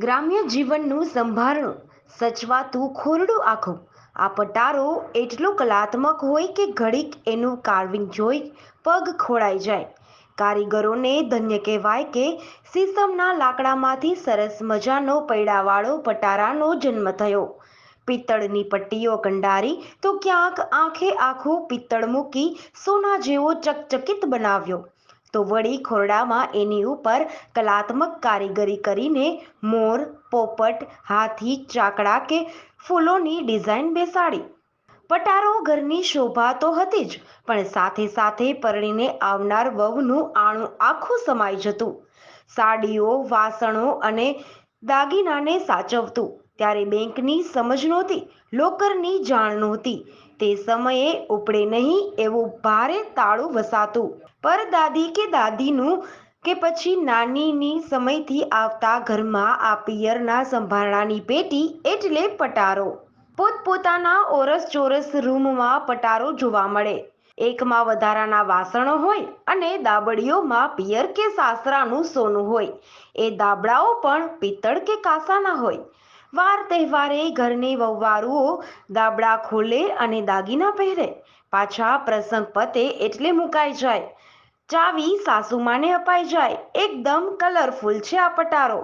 ગ્રામ્ય જીવનનું સંભારણું, સચવાતું ખોરડું આખું. આ પટારો એટલો કલાત્મક હોય કે ઘડીક એનું કાર્વિંગ જોઈ પગ ખોળાઈ જાય. કારીગરોને ધન્ય કહેવાય કે સીસમના લાકડામાંથી સરસ મજાનો પૈડાવાળો પટારાનો જન્મ થયો. પિત્તળની પટ્ટીઓ કંડારી તો ક્યાંક આંખે આખું પિત્તળ મૂકી સોના જેવો ચકચકિત બનાવ્યો. તો વળી ખોરડામાં એની ઉપર કલાત્મક કારીગરી કરીને મોર, પોપટ, હાથી, ચાકડા કે ફૂલોની ડિઝાઇન બેસાડી. પટારો ઘરની શોભા તો હતી જ, પણ સાથે સાથે પરણીને આવનાર વહુનું આણું આખું સમાઈ જતું. સાડીઓ, વાસણો અને દાગીનાને સાચવતું. ત્યારે બેંકની સમજ નહોતી, લોકરની જાણ નહોતી. તે સમયે ઉપડે નહીં એવું ભારે તાળું વસાતું. પર દાદી કે દાદીનું કે પછી નાનીની સમયથી આવતા ઘરમાં આ પિયરના સંભારણાની પેટી એટલે પટારો. પોતપોતાના ઓરસ ચોરસ રૂમમાં પટારો જોવા મળે. એકમાં વધારાના વાસણો હોય અને દાબડીઓમાં પિયર કે સાસરાનું સોનું હોય. એ દાબડાઓ પણ પિત્તળ કે કાસાના હોય. વાર તહેવારે ઘરની વહુવારુઓ દાબડા ખોલે અને દાગીના પહેરે. પાછા પ્રસંગ પતે એટલે મુકાઈ જાય. ચાવી સાસુમાને અપાઈ જાય. એકદમ કલરફુલ છે આ પટારો.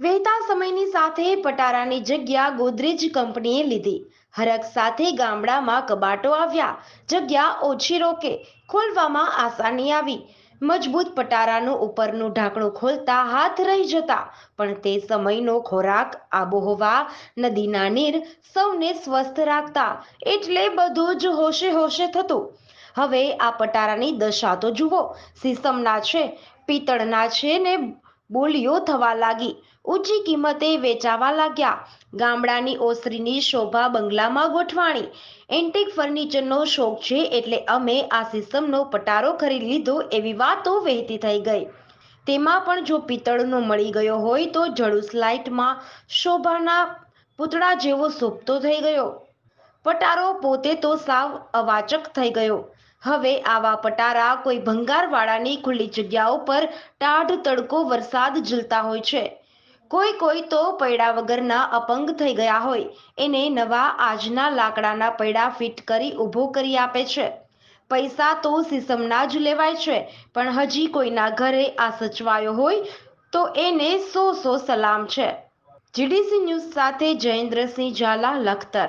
વહેતા સમયની સાથે પટારાની જગ્યા ગોદરેજ કંપનીએ લીધી. હરખ સાથે ગામડામાં કબાટો આવ્યા. જગ્યા ઓછી રોકે. ખોલવામાં આસાની આવી. મજબૂત પટારાનું ઉપરનું ઢાંકણું ખોલતા હાથ રહી જતા, પણ તે સમયનો ખોરાક, આબોહવા, નદીના નીર સૌને સ્વસ્થ રાખતા, એટલે બધું જ હોશે હોશે થતું. હવે આ પટારાની દશા તો જુઓ, સીસમના છે, પિત્તળના છે ને બોલીઓ થવા લાગી. ઊંચી કિંમતે વેચાવા લાગ્યા. ગામડાની ઓસરીની શોભા બંગલામાં ગોઠવાણી. એન્ટિક ફર્નિચરનો શોખ છે એટલે અમે આ સિસ્ટમનો પટારો ખરીદ લીધો એવી વાતો વહેતી થઈ ગઈ. તેમાં પણ જો પિત્તળનો મળી ગયો હોય તો જડુસ લાઇટમાં શોભાના પૂતળા જેવો શોભતો થઈ ગયો. પટારો પોતે તો સાવ અવાચક થઈ ગયો. હવે આવા પટારા કોઈ ભંગારવાળાની ખુલ્લી જગ્યાઓ પર ટાઢ તડકો વરસાદ ઝીલતા હોય છે. કોઈ કોઈ તો પૈડા વગરના અપંગ થઈ ગયા હોય. એને નવા આજના લાકડાના પૈડા ફિટ કરી ઊભો કરી આપે છે. પૈસા તો સિસમના જ લેવાય છે, પણ હજી કોઈના ઘરે આ સચવાયો હોય તો એને સો સો સલામ છે. જીડીસી ન્યૂઝ સાથે જયેન્દ્રસિંહ ઝાલા લખતર.